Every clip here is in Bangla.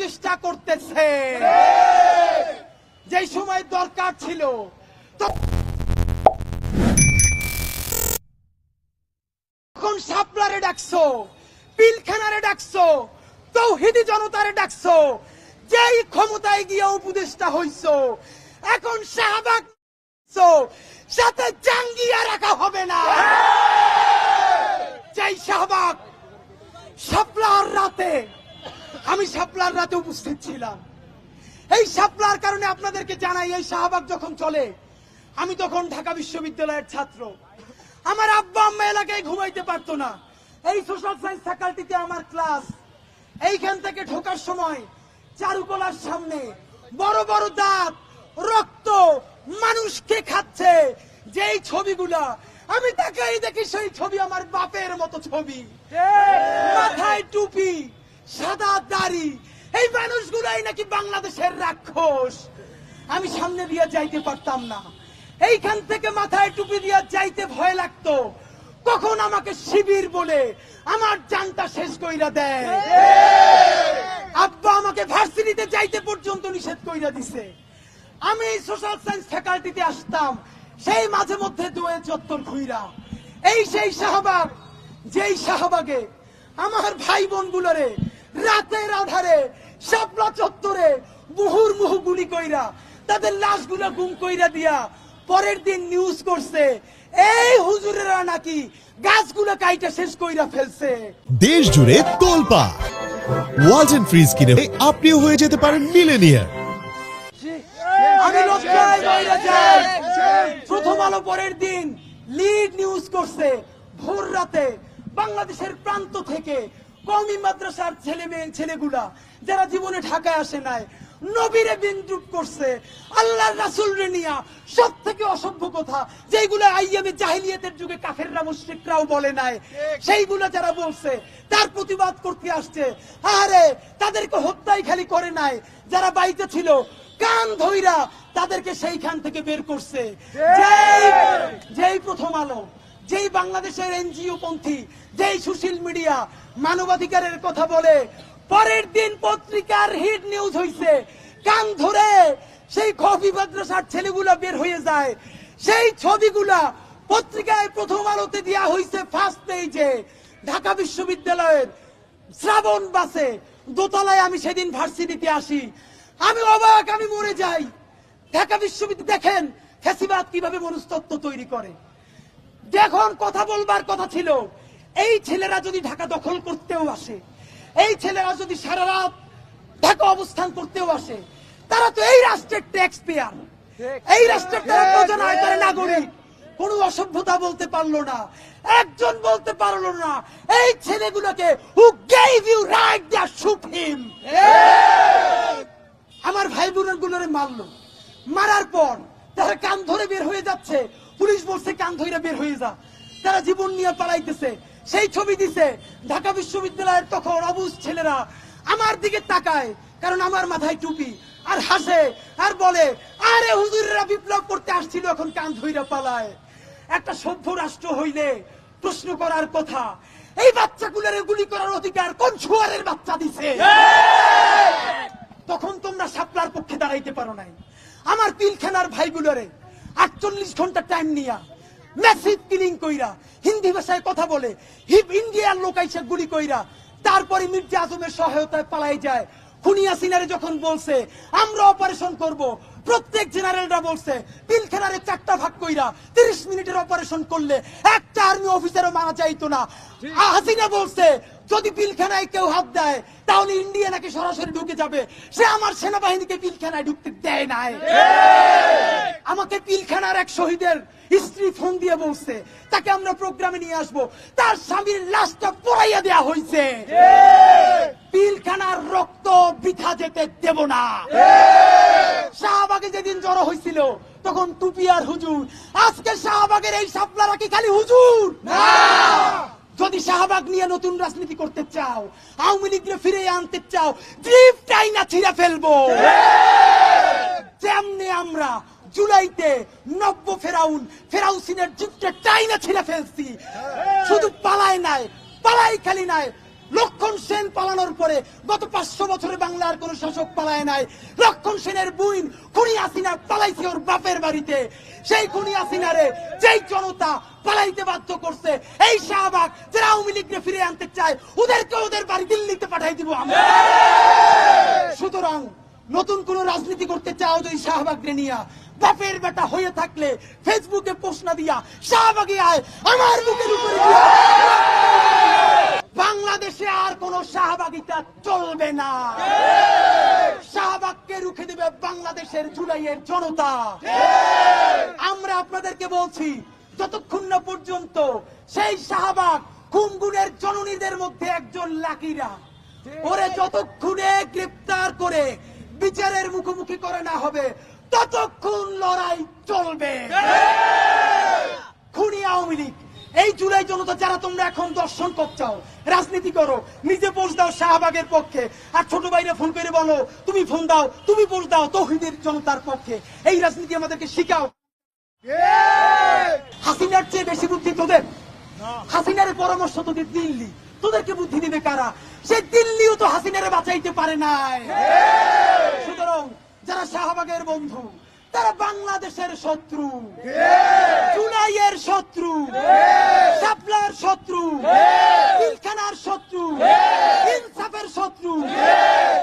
চেষ্টা করতেছে। যে সময় দরকার ছিল তখন সাপলারে ডাকছো, পিলখানারে ডাকছো, তৌহিদি জনতারে ডাকছো, যেই ক্ষমতায় গিয়ে উপদেষ্টা হইছো, এখন শাহবাগ সাথে জাঙ্গিয়া রাখা হবে না। যেই শাহবাগ শাপলার রাতে আমি শাপলার রাতে উপস্থিত ছিলাম। এই শাপলার কারণে আপনাদেরকে জানাই এই শাহবাগ যখন চলে আমি তখন ঢাকা বিশ্ববিদ্যালয়ের ছাত্র। আমার আব্বা আম্মা এলাকায় ঘুমাইতে পারতো না। এই সোশ্যাল সায়েন্স ফ্যাকাল্টিতে আমার ক্লাস এইখান থেকে ঢোকার সময় চারুকলার সামনে বড় বড় দাঁত রক্ত মানুষকে খাচ্ছে যেই ছবিগুলা। আমি তাকাই দেখি সেই ছবি আমার বাপের মতো ছবি। মাথায় টুপি। সাদা দাড়ি এই মানুষগুলাই নাকি বাংলাদেশের রাক্ষস। আমি সামনে দিয়ে যাইতে পারতাম না। এইখান থেকে মাথায় টুপি দিয়ে যাইতে ভয় লাগতো। কখন আমাকে শিবির বলে আমার জানটা শেষ কইরা দেয়। আব্বা আমাকে ভার্সিটিতে যাইতে পর্যন্ত নিষেধ কইরা দিছে। আমি সোশ্যাল সায়েন্স ফ্যাকাল্টিতে আসতাম। সেই মাঝে মধ্যে দুয়ে চত্বর ঘুইরা। এই সেই শাহবাগ, যেই শাহবাগে আমার ভাই বোন গুলোরে রাতের আধারে শাপলা চত্বরে মুহুর মুহু গুলি কইরা তাদের লাশগুলো গুম কইরা দিয়া পরের দিন নিউজ করছে এই হুজুরেরা নাকি গাছগুলো কাইটা শেষ কইরা ফেলছে। দেশ জুড়ে তোলপা। ওয়ালটন ফ্রিজ কিনে আপনিও হয়ে যেতে পারেন মিলেনিয়ার আমি লজ্জায় যাই। প্রথম আলো পরের দিন লিড নিউজ করছে ভোর রাতে বাংলাদেশের প্রান্ত থেকে কমি মাদ্রাসার ছেলে মেয়ে ছেলেগুলা যারা জীবনে ঢাকায় আসে নাই নবীরে বিদ্রুপ করছে আল্লাহর রাসূল রে নিয়া সব থেকে অসভ্য কথা যেগুলো আইয়ামে জাহিলিয়াতের যুগে কাফেররা মুশরিকরাও বলে নাই সেইগুলো যারা বলছে তার প্রতিবাদ করতে আসছে আরে তাদেরকে হত্যাই খালি করে নাই যারা বাইতে ছিল কান ধৈরা তাদেরকে সেইখান থেকে বের করছে। যেই প্রথম আলো যেই বাংলাদেশের এনজিও পন্থী, যেই সুশীল মিডিয়া মানবাধিকারের কথা বলে, পরের দিন পত্রিকার হিট নিউজ হইছে, কান ধরে সেই কফি মাদ্রাসার ছেলেগুলা বের হয়ে যায়। সেই ছবিগুলা পত্রিকায় প্রথম আলোতে দেওয়া হইছে ফার্স্ট পেজে ঢাকা বিশ্ববিদ্যালয়ের শ্রাবণ বাসে দোতলায় আমি সেদিন ভার্সিটিতে আসি। আমি অবাক, আমি মরে যাই। ঢাকা বিশ্ববিদ্যালয়, দেখেন, ফ্যাসিবাদ কীভাবে মনস্তত্ব তৈরি করে। যখন কথা বলবার কথা ছিল এই ছেলেরা যদি ঢাকা দখল করতেও আসে এই ছেলেরা যদি সারা রাত ঢাকা অবস্থান করতেও আসে তারা তো এই রাষ্ট্রের ট্যাক্স পেয়ার এই রাষ্ট্রের তারা আয়তারে নাগরিক। কোন অসভ্যতা বলতে পারল না। একজন বলতে পারল না এই ছেলেগুলোকে who gave you right the shoot him আমার ভাই বোনের গুলোরে মারলো। মারার পর তারা কান ধরে বের হয়ে যাচ্ছে। পুলিশ বলছে কান ধরে বের হয়ে যা। তারা জীবন নিয়ে পালাইতেছে। সেই ছবি দিছে ঢাকা বিশ্ববিদ্যালয়ের তখন অবুজ ছেলেরা। আমার দিকে তাকায় কারণ আমার মাথায় টুপি। আর হাসে আর বলে আরে হুজুরেরা বিপ্লব করতে আসছিল এখন কান ধইরা পালায়। একটা সভ্য রাষ্ট্র হইলে প্রশ্ন করার কথা এই বাচ্চাগুলোরে গুলি করার অধিকার কোন ছুয়ারের বাচ্চা দিছে? তখন তোমরা সাপলার পক্ষে দাঁড়াইতে পারো নাই। আমার পিলখানার ভাইগুলোরে আটচল্লিশ ঘণ্টা টাইম নিয়া। ম্যাসিভ কিলিং কইরা হিন্দি ভাষায় কথা বলে হিপ ইন্ডিয়ার লোক আইসা গুলি কইরা তারপরে মির্জা আজমের সহায়তায় পালাই যায়। খুনিয়া সিনারে যখন বলছে আমরা অপারেশন করব। প্রত্যেক জেনারেলরা বলছে পিলখানারে চারটা ভাগ কইরা তিরিশ মিনিটের অপারেশন করলে একটা আর্মি অফিসারও মারা যাইতো না। হাসিনা বলছে যদি পিলখানায় কেউ হাত দেয়, তাহলে ইন্ডিয়া নাকি সরাসরি ঢুকে যাবে। সে আমার সেনাবাহিনীকে পিলখানায় ঢুকতে দেয় নাই। আমাকে পিলখানার এক শহীদের স্ত্রী ফোন দিয়ে বলছে, তাকে আমরা প্রোগ্রামে নিয়ে আসব। তার স্বামীর লাশটা পোড়াইয়া দেয়া হয়েছে পিলখানার রক্ত বৃথা যেতে দেব না। শাহবাগে যেদিন জড়ো হয়েছিল তখন আর হুজুর। আজকে শাহবাগের এই সাপলারা কি খালি হুজুর? যদি শাহবাগ নিয়ে নতুন রাজনীতি করতে চাও, আওয়ামী লীগকে ফিরে আনতে চাও জিপ টাইনা ছিঁড়ে ফেলব। যেমনি আমরা জুলাইতে নব্য ফেরাউন, ফেরাউসিনের জিপটা টাইনা ছিঁড়ে ফেলছি। শুধু পালায় নাই পালাই খালি নাই লক্ষণ সেন পালানোর পরে গত পাঁচশো বছরে বাংলার কোন শাসক পালায় নাই। লক্ষণ সেনের বুইন খুনি আসিনা পালাইছে ওর বাপের বাড়িতে। সেই খুনি আসিনারে যেই জনতা পালাইতে বাধ্য করছে, এই শাহবাগ যারা আওয়ামী লীগকে ফিরে আনতে চায় ওদেরকে ওদের বাড়ি দিল্লিতে পাঠাই দিব আমরা। সুতরাং নতুন কোন রাজনীতি করতে চাও যদি শাহবাগ নিয়া, বাপের বেটা হয়ে থাকলে ফেসবুকে পোস্ট না দিয়া, শাহবাগে আয়, আমার বুকের উপরে কোন শাহবাগিতা চলবে না। শাহবাগকে রুখে দেবে বাংলাদেশের জুলাইয়ের জনতা। আমরা আপনাদেরকে বলছি, যতক্ষণ না পর্যন্ত সেই শাহবাগ কুমগুনের জননীদের মধ্যে একজন লাকিরা, ওরে যতক্ষণে গ্রেপ্তার করে বিচারের মুখোমুখি করে না হবে, ততক্ষণ লড়াই চলবে। খুনি আওয়ামী লীগ এই জুলাই জনতা যারা তোমরা এখন দর্শন করছাও রাজনীতি করো নিজে পোষ দাও শাহবাগের পক্ষে আর ছোট ভাইরে ফোন করে বলো তুমি ফোন দাও তুমি পোষ দাও তৌহিদের জনতার পক্ষে। এই রাজনীতি আমাদেরকে শিখাও। হাসিনার চেয়ে বেশি বুদ্ধি তোদের? হাসিনার পরামর্শ তোদের দিল্লি। তোদেরকে বুদ্ধি দিবে কারা? সে দিল্লিও তো হাসিনারে বাঁচাইতে পারে নাই। সুতরাং যারা শাহবাগের বন্ধু তারা বাংলাদেশের শত্রু। জুলাইয়ের শত্রু। শাপলার শত্রু। পিলখানার শত্রু। ইনসাফের শত্রু।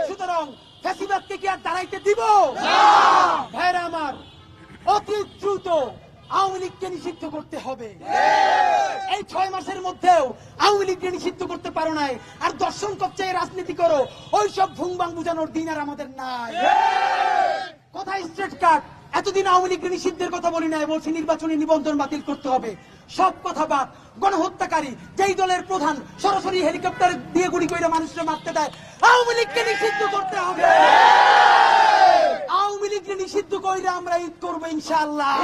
সুতরাং ফ্যাসিবাদকে কি আর দাঁড়াইতে দিব? ভাইরা আমার অতি দ্রুত আওয়ামী লীগকে নিষিদ্ধ করতে হবে। এই ছয় মাসের মধ্যেও আওয়ামী লীগকে নিষিদ্ধ করতে পারো নাই। আর দর্শন কক্ষে রাজনীতি করো। ওই সব ভুংবাং বুঝানোর দিন আর আমাদের নাই। কথা স্ট্রেট কাট এতদিন আওয়ামী লীগ নিষিদ্ধের কথা বলি নাই, বলছি নির্বাচনী নিবন্ধন বাতিল করতে হবে। সব কথা বাদ, গণহত্যাকারী, যেই দলের প্রধান, সরাসরি হেলিকপ্টার দিয়ে গুলি করে মানুষরা মারতে দেয়, আওয়ামী লীগকে নিষিদ্ধ করতে হবে। আওয়ামী লীগকে নিষিদ্ধ কইরা আমরা ঈদ করব ইনশাআল্লাহ।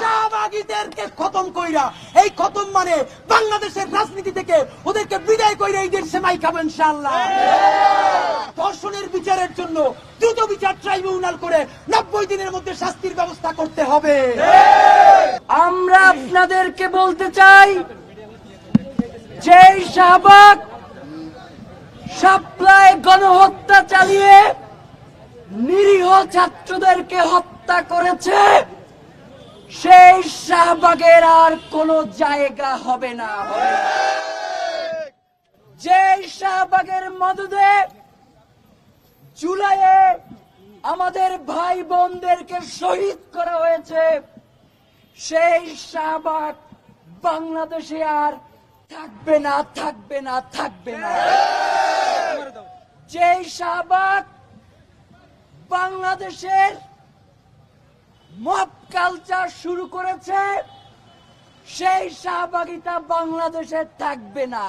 শাহবাগীদেরকে খতম কইরা, এই খতম মানে বাংলাদেশের রাজনীতি থেকে ওদেরকে বিদায় কইরা এই দেশ সেমাই খাব বিচারের জন্য দ্রুত বিচার ট্রাইব্যুনাল করে নব্বই দিনের মধ্যে শাস্তির ব্যবস্থা করতে হবে আমরা আপনাদেরকে বলতে চাই যে শাহবাগ সাপ্লায় গণহত্যা চালিয়ে নিরীহ ছাত্রদেরকে হত্যা করেছে, সেই শাহবাগের আর কোন জায়গা হবে না হবে না। যে শাহবাগের মদদে জুলাইয়ে আমাদের ভাই বোনদেরকে শহীদ করা হয়েছে। সেই শাহবাগ বাংলাদেশে আর থাকবে না থাকবে না থাকবে না। যে শাহবাগ বাংলাদেশের মব কালচার শুরু করেছে, সেই শাহবাগিতা বাংলাদেশে থাকবে না।